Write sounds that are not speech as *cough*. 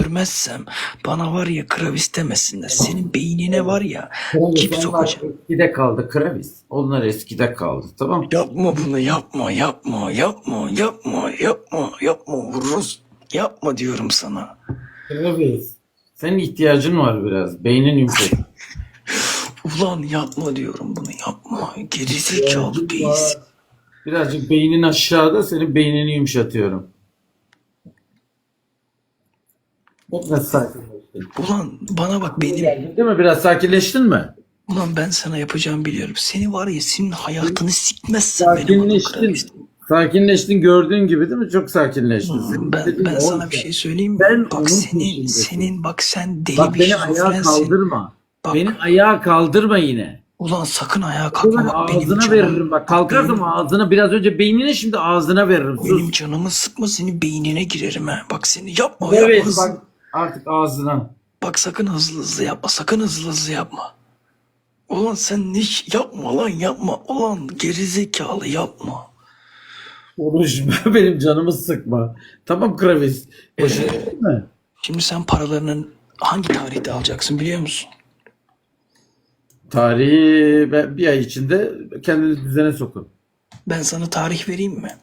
öldürmezsem bana var ya Kravis demesinler. Senin beynine var ya onlar sokacağım. eskide kaldı Kravis. Onlar eskide kaldı tamam. Yapma bunu yapma yapma yapma yapma yapma yapma vururuz. Yapma diyorum sana. Kravis. Senin ihtiyacın var biraz. Beynin yumuşak. *laughs* Ulan yapma diyorum bunu yapma. Gerizekalı beyiz. Birazcık beynin aşağıda senin beynini yumuşatıyorum. Bak nasıl sakinleştin. Ulan bana bak benim. Değil mi? Biraz sakinleştin mi? Ulan ben sana yapacağım biliyorum. Seni var ya senin hayatını benim adım Sakinleştin. Sakinleştin gördüğün gibi değil mi? Çok sakinleştin. Senin Ben, dediğin ben sana bir şey söyleyeyim mi? Ben onun bak senin, peşindesin. senin bak sen deli Bak bir beni ayağa şizofrensin. kaldırma. Bak, Beni ayağa kaldırma yine. ulan sakın ayağa kalkma. Bak, benim ağzına canım- veririm bak. Kalkarsam ağzına biraz önce beynine şimdi ağzına veririm. Sus. Benim canımı sıkma senin beynine girerim ha. Bak seni yapma Evet yapma. bak artık ağzına. Bak sakın hızlı hızlı yapma. Sakın hızlı hızlı yapma. Ulan sen ne iş- yapma lan yapma. Ulan gerizekalı yapma. Konuşma *laughs* benim canımı sıkma. Tamam Kravis. Ee. Şimdi sen paralarını hangi tarihte alacaksın biliyor musun? Tarihi ben bir ay içinde kendinizi düzene sokun. Ben sana tarih vereyim mi?